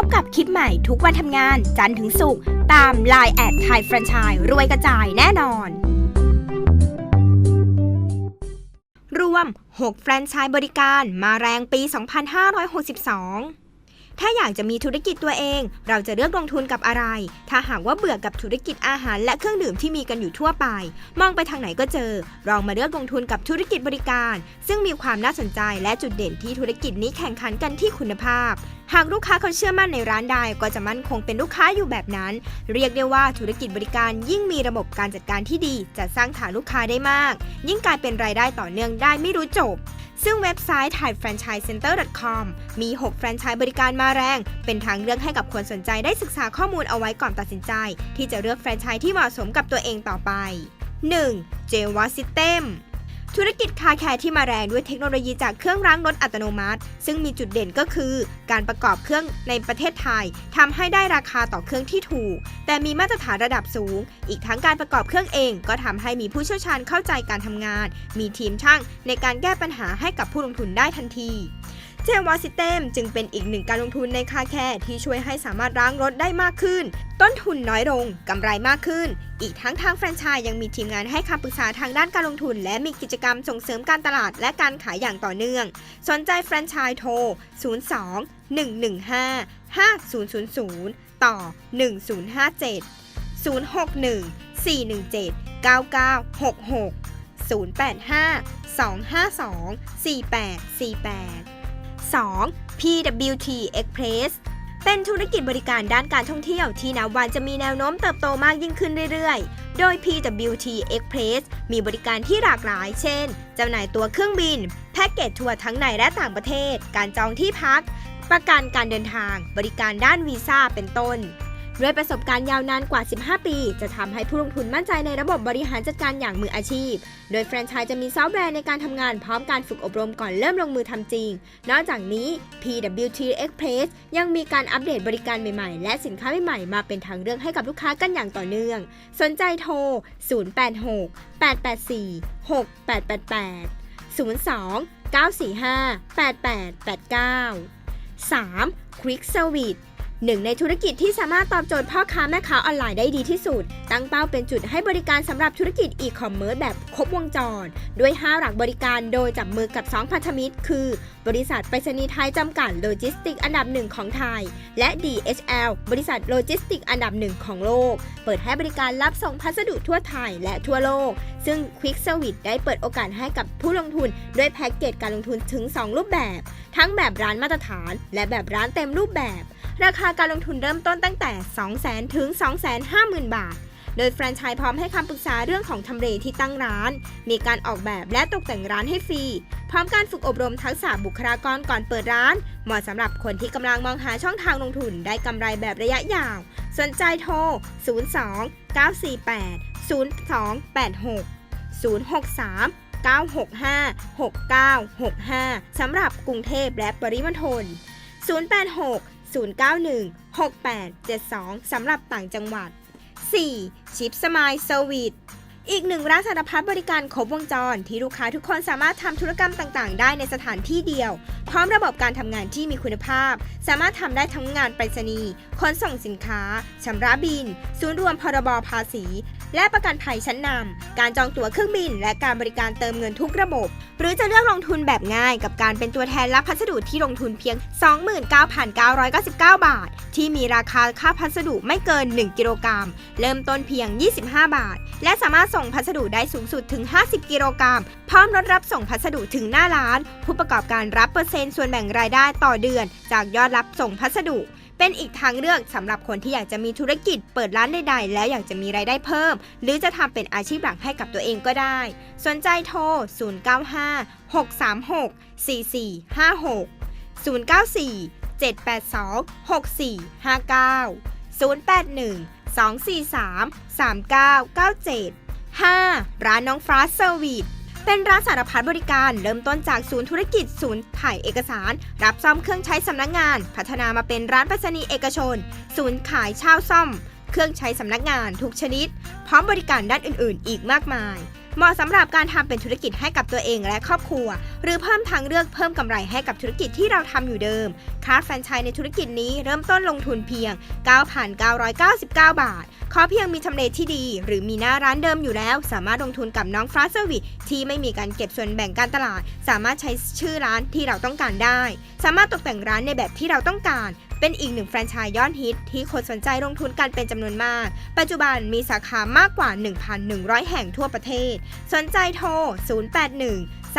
บกับคลิปใหม่ทุกวันทำงาน จันทร์ถึงศุกร์ตาม Line แอดไทยแฟรนไชส์รวยกระจายแน่นอน รวม 6 แฟรนไชส์บริการมาแรงปี 2562 ถ้าอยากจะมีธุรกิจตัวเอง เราจะเลือกลงทุนกับอะไร ถ้าหากว่าเบื่อกับธุรกิจอาหารและเครื่องดื่มที่มีกันอยู่ทั่วไป มองไปทางไหนก็เจอ ลองมาเลือกลงทุนกับธุรกิจบริการ ซึ่งมีความน่าสนใจและจุดเด่นที่ธุรกิจนี้แข่งขันกันที่คุณภาพ หากลูกค้าเขาเชื่อมั่นในร้านใดก็จะมั่นคงเป็นลูกค้าอยู่แบบนั้น เรียกได้ว่าธุรกิจบริการยิ่งมีระบบการจัดการที่ดี จะสร้างฐานลูกค้าได้มาก ยิ่งกลายเป็นรายได้ต่อเนื่องได้ไม่รู้จบ ซึ่งเว็บไซต์ thaifranchisecenter.com มี 6 แฟรนไชส์บริการมาแรง เป็นทางเลือกให้กับคนสนใจได้ศึกษาข้อมูลเอาไว้ก่อนตัดสินใจ ที่จะเลือกแฟรนไชส์ที่เหมาะสมกับตัวเองต่อไป 1. j w a System ธุรกิจคาแคร์ที่มาแรงด้วยเทคโนโลยีจากเครื่องล้างรถอัตโนมัติ ซึ่งมีจุดเด่นก็คือ การประกอบเครื่องในประเทศไทยทำให้ได้ราคาต่อเครื่องที่ถูก แต่มีมาตรฐานระดับสูง อีกทั้งการประกอบเครื่องเอง ก็ทำให้มีผู้เชี่ยวชาญเข้าใจการทำงาน มีทีมช่างในการแก้ปัญหาให้กับผู้ลงทุนได้ทันทีเจวอซิเต็มจึงเป็นอีกหนึ่งการลงทุนในคาแคร์ที่ช่วยให้สามารถล้างรถได้มากขึ้น ต้นทุนน้อยลงกำไรมากขึ้น อีกทั้งทางแฟรนไชส์ยังมีทีมงานให้คำปรึกษาทางด้านการลงทุน และมีกิจกรรมส่งเสริมการตลาดและการขายอย่างต่อเนื่อง สนใจแฟรนไชส์โทร 02 115 5000 ต่อ 1057 061 417 9966 085 252 4848 2. PWT Express เป็นธุรกิจบริการด้านการท่องเที่ยวที่นับวันจะมีแนวโน้มเติบโตมากยิ่งขึ้นเรื่อยๆ โดย PWT Express มีบริการที่หลากหลาย เช่น จำหน่ายตั๋วเครื่องบิน แพ็กเกจทัวร์ทั้งในและต่างประเทศ การจองที่พัก ประกันการเดินทาง บริการด้านวีซ่า เป็นต้น ด้วยประสบการณ์ยาวนานกว่า 15 ปี จะทำให้ผู้ลงทุนมั่นใจในระบบบริหารจัดการอย่างมืออาชีพ โดยแฟรนไชส์จะมีซอฟต์แวร์ในการทำงานพร้อมการฝึกอบรมก่อนเริ่มลงมือทำจริง นอกจากนี้ PWT Express ยังมีการอัปเดตบริการใหม่ๆ และสินค้าใหม่ๆ มาเป็นทางเลือกให้กับลูกค้ากันอย่างต่อเนื่อง สนใจโทร 086 884 6888 02 945 8889 3. Quick Service หนึ่งในธุรกิจที่สามารถตอบโจทย์พ่อค้าแม่ค้าออนไลน์ได้ดีที่สุด ตั้งเป้าเป็นจุดให้บริการสำหรับธุรกิจอีคอมเมิร์ซแบบครบวงจร ด้วย 5 หลักบริการโดยจับมือกับ 2 พันธมิตร คือ บริษัทไปรษณีย์ไทยจำกัดโลจิสติก อันดับหนึ่งของไทย และ DHL บริษัทโลจิสติก อันดับหนึ่งของโลก เปิดให้บริการรับส่งพัสดุทั่วไทยและทั่วโลก ซึ่ง Quick Service ได้เปิดโอกาสให้กับผู้ลงทุน ด้วยแพ็กเกจการลงทุนถึง 2 รูปแบบ ทั้งแบบร้านมาตรฐาน และแบบร้านเต็มรูปแบบ ราคาการลงทุนเริ่มต้นตั้งแต่ 200,000 ถึง 250,000 บาท โดยแฟรนไชส์พร้อมให้คำปรึกษาเรื่องของทำเลที่ตั้งร้าน มีการออกแบบและตกแต่งร้านให้ฟรี พร้อมการฝึกอบรมทักษะบุคลากรก่อนเปิดร้าน เหมาะสำหรับคนที่กำลังมองหาช่องทางลงทุนได้กำไรแบบระยะยาว สนใจโทร 02 948 0286 063 965 6965 สำหรับกรุงเทพและปริมณฑล086 091 6872 สำหรับต่างจังหวัด 4. ชิปสมายเซอร์วิส อีกหนึ่งร้านสารพัดบริการครบวงจร ที่ลูกค้าทุกคนสามารถทำธุรกรรมต่างๆ ได้ในสถานที่เดียว พร้อมระบบการทำงานที่มีคุณภาพ สามารถทำได้ทั้งงานไปรษณีย์ขนส่งสินค้าชำระบิน ศูนย์รวมพรบภาษี และประกันภัยชั้นนำการจองตั๋วเครื่องบิน และการบริการเติมเงินทุกระบบ หรือจะเลือกลงทุนแบบง่าย กับการเป็นตัวแทนรับพัสดุที่ลงทุนเพียง 29,999 บาท ที่มีราคาค่าพัสดุไม่เกิน 1 กิโลกรัมเริ่มต้นเพียง 25 บาท และสามารถส่งพัสดุได้สูงสุดถึง 50 กิโลกรัม พร้อมรถรับส่งพัสดุถึงหน้าร้าน ผู้ประกอบการรับเปอร์เซ็นต์ส่วนแบ่งรายได้ต่อเดือน จากยอดรับส่งพัสดุ เป็นอีกทางเลือกสำหรับคนที่อยากจะมีธุรกิจ เปิดร้านใดๆ แล้วอยากจะมีรายได้เพิ่ม หรือจะทำเป็นอาชีพหลักให้กับตัวเองก็ได้ สนใจโทร 095 636 4456 094 782 6459 081 243 3997 5. ร้านน้องฟ้าเซอร์วิสเป็นร้านสารพัดบริการเริ่มต้นจากศูนย์ธุรกิจ ศูนย์ถ่ายเอกสาร รับซ่อมเครื่องใช้สำนักงาน พัฒนามาเป็นร้านไปรษณีย์เอกชน ศูนย์ขายเช่าซ่อม เครื่องใช้สำนักงานทุกชนิด พร้อมบริการด้านอื่น ๆ อีกมากมาย เหมาะสำหรับการทำเป็นธุรกิจให้กับตัวเองและครอบครัว หรือเพิ่มทางเลือกเพิ่มกำไรให้กับธุรกิจที่เราทำอยู่เดิมค่าแฟรนไชส์ในธุรกิจนี้เริ่มต้นลงทุนเพียง 9,999 บาท ขอเพียงมีทำเลที่ดี หรือมีหน้าร้านเดิมอยู่แล้ว สามารถลงทุนกับน้องฟราเซอร์วิที่ไม่มีการเก็บส่วนแบ่งการตลาด สามารถใช้ชื่อร้านที่เราต้องการได้ สามารถตกแต่งร้านในแบบที่เราต้องการ เป็นอีกหนึ่งแฟรนไชส์ยอดฮิตที่คนสนใจลงทุนกันเป็นจำนวนมาก ปัจจุบันมีสาขามากกว่า 1,100 แห่งทั่วประเทศ สนใจโทร 081 344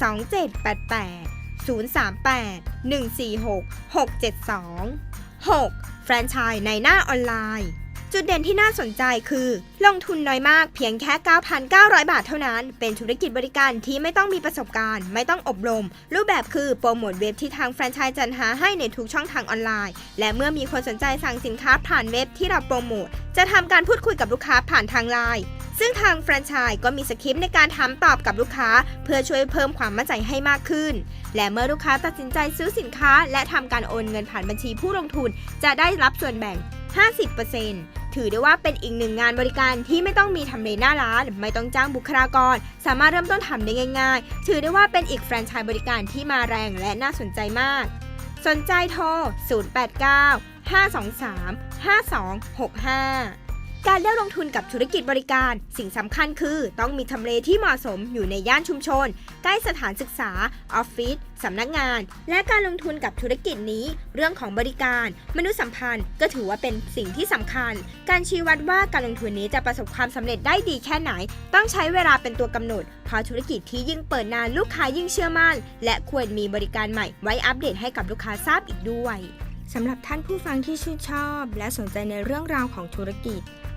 2788 038 146 672 6. แฟรนไชส์ในหน้าออนไลน์ จุดเด่นที่น่าสนใจคือ ลงทุนน้อยมากเพียงแค่ 9,900 บาทเท่านั้น เป็นธุรกิจบริการที่ไม่ต้องมีประสบการณ์ ไม่ต้องอบรม รูปแบบคือโปรโมทเว็บที่ทางแฟรนไชส์จัดหาให้ในทุกช่องทางออนไลน์ และเมื่อมีคนสนใจสั่งสินค้าผ่านเว็บที่เราโปรโมท จะทำการพูดคุยกับลูกค้าผ่านทางไลน์ซึ่งทางแฟรนไชส์ก็มีสคริปต์ในการถามตอบกับลูกค้า เพื่อช่วยเพิ่มความมั่นใจให้มากขึ้น และเมื่อลูกค้าตัดสินใจซื้อสินค้า และทำการโอนเงินผ่านบัญชีผู้ลงทุน จะได้รับส่วนแบ่ง 50% ถือได้ว่าเป็นอีกหนึ่งงานบริการที่ไม่ต้องมีทำเลหน้าร้าน ไม่ต้องจ้างบุคลากร สามารถเริ่มต้นทำได้ง่าย ๆ ถือได้ว่าเป็นอีกแฟรนไชส์บริการที่มาแรงและน่าสนใจมาก สนใจโทร 089 523 5265 การเลือกลงทุนกับธุรกิจบริการ สิ่งสำคัญคือต้องมีทำเลที่เหมาะสมอยู่ในย่านชุมชน ใกล้สถานศึกษา ออฟฟิศสำนักงาน และการลงทุนกับธุรกิจนี้ เรื่องของบริการ มนุษยสัมพันธ์ ก็ถือว่าเป็นสิ่งที่สำคัญ การชี้วัดว่าการลงทุนนี้จะประสบความสำเร็จได้ดีแค่ไหน ต้องใช้เวลาเป็นตัวกำหนดเพราะธุรกิจที่ยิ่งเปิดนานลูกค้ายิ่งเชื่อมั่น และควรมีบริการใหม่ไว้อัปเดตให้กับลูกค้าทราบอีกด้วยสำหรับท่านผู้ฟังที่ชื่นชอบ และสนใจในเรื่องราวของธุรกิจ